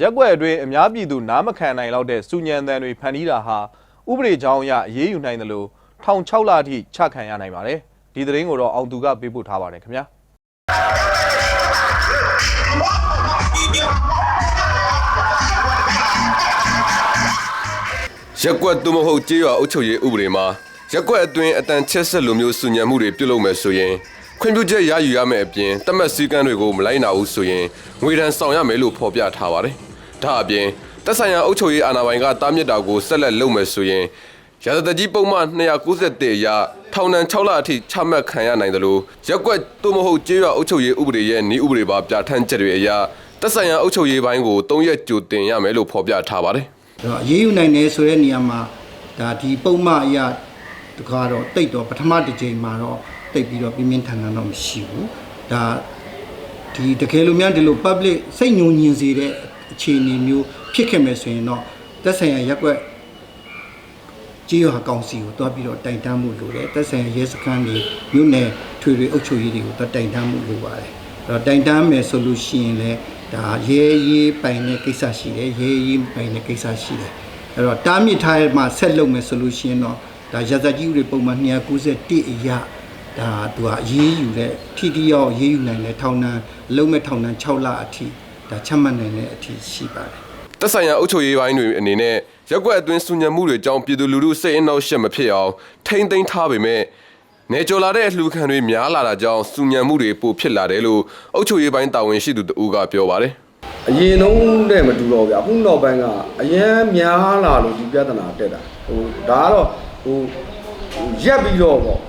ရက်ကွက်အတွင်းအများပြည်သူနားမခံနိုင်လောက်တဲ့စုညံတန်တွေဖန်တီးတာဟာဥပဒေကြောင်းအရအရေးယူနိုင်တယ်လို့ထောင်6လအထိချခံရနိုင်ပါတယ်ဒီသတင်းကိုတော့အောင်သူကပေးပို့ထားပါတယ်ခင်ဗျာရက်ကွက်သို့မဟုတ်ကြေးရွာအုပ်ချုပ်ရေးဥပဒေမှာရက်ကွက်အတွင်းအတန်ချက်ဆက်လိုမျိုးစုညံမှုတွေပြုလုပ်မယ်ဆိုရင် ခွင့်ပြုချက်ရယူရမယ်အပြင်တတ်မှတ်စည်းကမ်းတွေကိုမလိုက်နာဘူးဆိုရင်ငွေဒဏ်ဆောင်ရမယ်လို့ဖော်ပြထားပါတယ်။ဒါအပြင်တက်ဆိုင်ရာအုပ်ချုပ်ရေးအာဏာပိုင်ကတားမြစ်တာကိုဆက်လက်လုပ်မယ်ဆိုရင်ရာဇသကြီးပုံမှန်291အရထောင်ဒဏ်6လအထိချမှတ်ခံရနိုင်တယ်လို့ရက်ကွက်သို့မဟုတ်ကြေးရွာအုပ်ချုပ်ရေးဥပဒေရဲ့ဤဥပဒေပါပြဋ္ဌာန်းချက်တွေအရတက်ဆိုင်ရာအုပ်ချုပ်ရေးပိုင်းကို3ရက်ကြိုတင်ရမယ်လို့ဖော်ပြထားပါတယ်။အဲ့တော့အရေးယူနိုင်တယ်ဆိုတဲ့နေရာမှာဒါဒီပုံမှန်အရာတခါတော့တိတ်တော့ပထမတစ်ကြိမ်မှာတော့ တိတ်ပြီးတော့ပြင်းပြင်းထန်ထန်တော့မရှိဘူးဒါဒီတကယ်လို့များဒီလို public စိတ်ညှိုညင်စေတဲ့အခြေအနေမျိုးဖြစ်ခဲ့မယ်ဆိုရင်တော့သက်ဆိုင်ရာရက်ကွက်ကြေးရွာကောင်စီကိုတွားပြီးတော့တိုင်တန်းမှုလိုတယ်သက်ဆိုင်ရာရဲစခန်းတွေမြို့နယ်ထွေထွေအုပ်ချုပ်ရေးတွေကိုတွားတိုင်တန်းမှုလိုပါတယ်အဲ့တော့တိုင်တန်းမယ်ဆိုလို့ရှိရင်လည်းဒါရဲရေးပိုင်တဲ့ကိစ္စရှိတယ်ရဲရေးပိုင်တဲ့ကိစ္စရှိတယ်အဲ့တော့တားမြစ်ထားမှဆက်လုပ်မယ်ဆိုလို့ရှိရင်တော့ဒါရဇကြီးဥတွေပုံမှန်291အရာ ဒါသူကအရေးယူတဲ့ထိတိရောက်ရေးယူနိုင်တဲ့ထောင်ဒဏ်လုံးမဲ့ထောင်ဒဏ်6လအထိဒါချမှတ်နိုင်တဲ့အထိရှိပါတယ်တက်ဆိုင်ရာအုပ်ချုပ်ရေးပိုင်းတွေအနေနဲ့ရက်ကွက်အတွင်းစုညံမှုတွေကြောင့်ပြည်သူလူထုစိတ်အနှောက်အယှက်မဖြစ်အောင်ထိမ့်သိမ်းထားပေမဲ့နေကြော်လာတဲ့အလှူခံတွေများလာတာကြောင့်စုညံမှုတွေပိုဖြစ်လာတယ်လို့အုပ်ချုပ်ရေးပိုင်းတာဝန်ရှိသူတဦးကပြောပါတယ်အရင်တုန်းနဲ့မတူတော့ဗျာအခုနောက်ပိုင်းကအရန်များလာလို့ဒီပြဿနာတက်တာဟိုဒါကတော့ဟိုရက်ပြီးတော့ပေါ့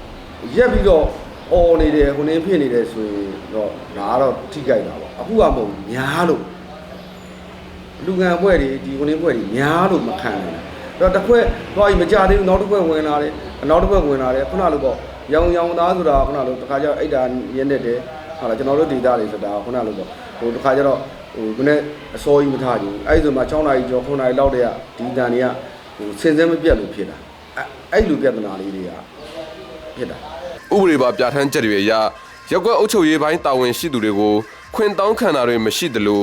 ရက်ပြီးတော့អော်နေတယ်ဟိုနေဖြစ်နေတယ်ဆိုရင်တော့ဒါကတော့ထိကြိုက်တာပေါ့အခုကမဟုတ်ဘူးများလို့လူငံဘွဲ့တွေဒီဟိုနေဘွဲ့တွေများလို့မခံနိုင်ဘူးတော့တစ်ခွက်တော့မကြသေးဘူးနောက်တစ်ခွက်ဝင်လာတယ်နောက်တစ်ခွက်ဝင်လာတယ်ခုနလိုပေါ့ရောင်ရောင်သားဆိုတာခုနလိုတစ်ခါကျတော့အိတ်တာရင်းနေတယ်ဟာလားကျွန်တော်တို့ဒေတာတွေဆိုတာခုနလိုပေါ့ဟိုတစ်ခါကျတော့ဟိုခုနအစောကြီးမထားကြဘူးအဲ့ဒီဆိုမှ6နာရီကျော်9နာရီလောက်တည်းကဒီတန်တွေကဟိုစင်စဲမပြတ်လို့ဖြစ်တာအဲ့အဲ့လိုပြဿနာလေးတွေကဖြစ်တာ ဥပဒေပါပြဋ္ဌာန်းချက်တွေအရရက်ကွက်အုပ်ချုပ်ရေးပိုင်းတာဝန်ရှိသူတွေကိုခွင့်တောင်းခံတာတွေမရှိသလို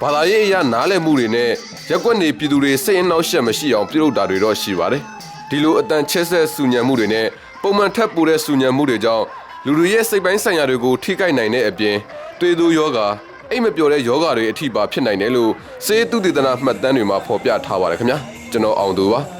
ဘာသာရေးအရနားလည်မှုတွေနဲ့ရက်ကွက်နေပြည်သူတွေစိတ်အနှောက်အယှက်မရှိအောင်ပြုလုပ်တာတွေတော့ရှိပါတယ်ဒီလိုအတန်ချက်ဆက်စုညံမှုတွေနဲ့ပုံမှန်ထပ်ပိုတဲ့စုညံမှုတွေကြောင့်လူတွေရဲ့စိတ်ပိုင်းဆိုင်ရာတွေကိုထိခိုက်နိုင်တဲ့အပြင်သွေးသွယောဂါအိမ်မပျော်တဲ့ယောဂါတွေအထိပါဖြစ်နိုင်တယ်လို့စေတုတေသနာမှတ်တမ်းတွေမှာဖော်ပြထားပါတယ်ခင်ဗျာကျွန်တော်အောင်သူပါ